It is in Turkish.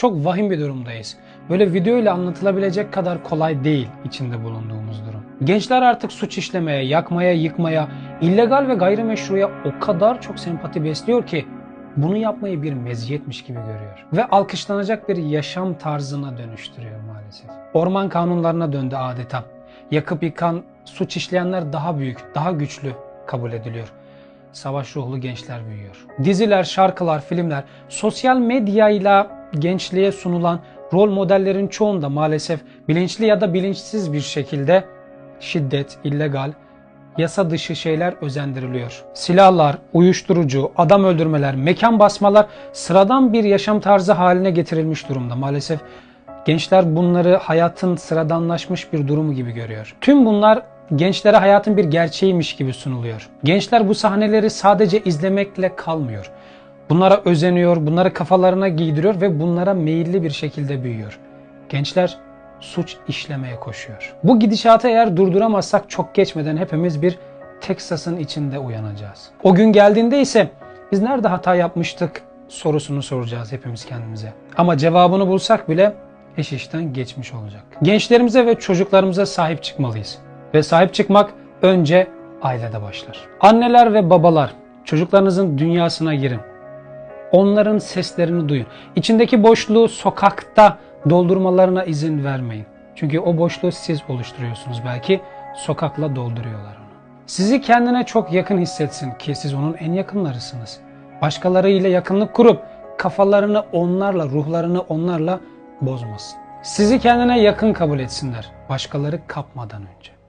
Çok vahim bir durumdayız. Böyle video ile anlatılabilecek kadar kolay değil içinde bulunduğumuz durum. Gençler artık suç işlemeye, yakmaya, yıkmaya, illegal ve gayrimeşruya o kadar çok sempati besliyor ki bunu yapmayı bir meziyetmiş gibi görüyor. Ve alkışlanacak bir yaşam tarzına dönüştürüyor maalesef. Orman kanunlarına döndü adeta. Yakıp yıkan, suç işleyenler daha büyük, daha güçlü kabul ediliyor. Savaş ruhlu gençler büyüyor. Diziler, şarkılar, filmler, sosyal medyayla gençliğe sunulan rol modellerin çoğunda maalesef bilinçli ya da bilinçsiz bir şekilde şiddet, illegal, yasa dışı şeyler özendiriliyor. Silahlar, uyuşturucu, adam öldürmeler, mekan basmalar sıradan bir yaşam tarzı haline getirilmiş durumda. Maalesef gençler bunları hayatın sıradanlaşmış bir durumu gibi görüyor. Tüm bunlar gençlere hayatın bir gerçeğiymiş gibi sunuluyor. Gençler bu sahneleri sadece izlemekle kalmıyor. Bunlara özeniyor, bunları kafalarına giydiriyor ve bunlara meyilli bir şekilde büyüyor. Gençler suç işlemeye koşuyor. Bu gidişatı eğer durduramazsak çok geçmeden hepimiz bir Teksas'ın içinde uyanacağız. O gün geldiğinde ise biz nerede hata yapmıştık sorusunu soracağız hepimiz kendimize. Ama cevabını bulsak bile iş işten geçmiş olacak. Gençlerimize ve çocuklarımıza sahip çıkmalıyız. Ve sahip çıkmak önce ailede başlar. Anneler ve babalar çocuklarınızın dünyasına girin. Onların seslerini duyun. İçindeki boşluğu sokakta doldurmalarına izin vermeyin. Çünkü o boşluğu siz oluşturuyorsunuz belki. Sokakla dolduruyorlar onu. Sizi kendine çok yakın hissetsin ki siz onun en yakınlarısınız. Başkalarıyla yakınlık kurup kafalarını onlarla, ruhlarını onlarla bozmasın. Sizi kendine yakın kabul etsinler. Başkaları kapmadan önce.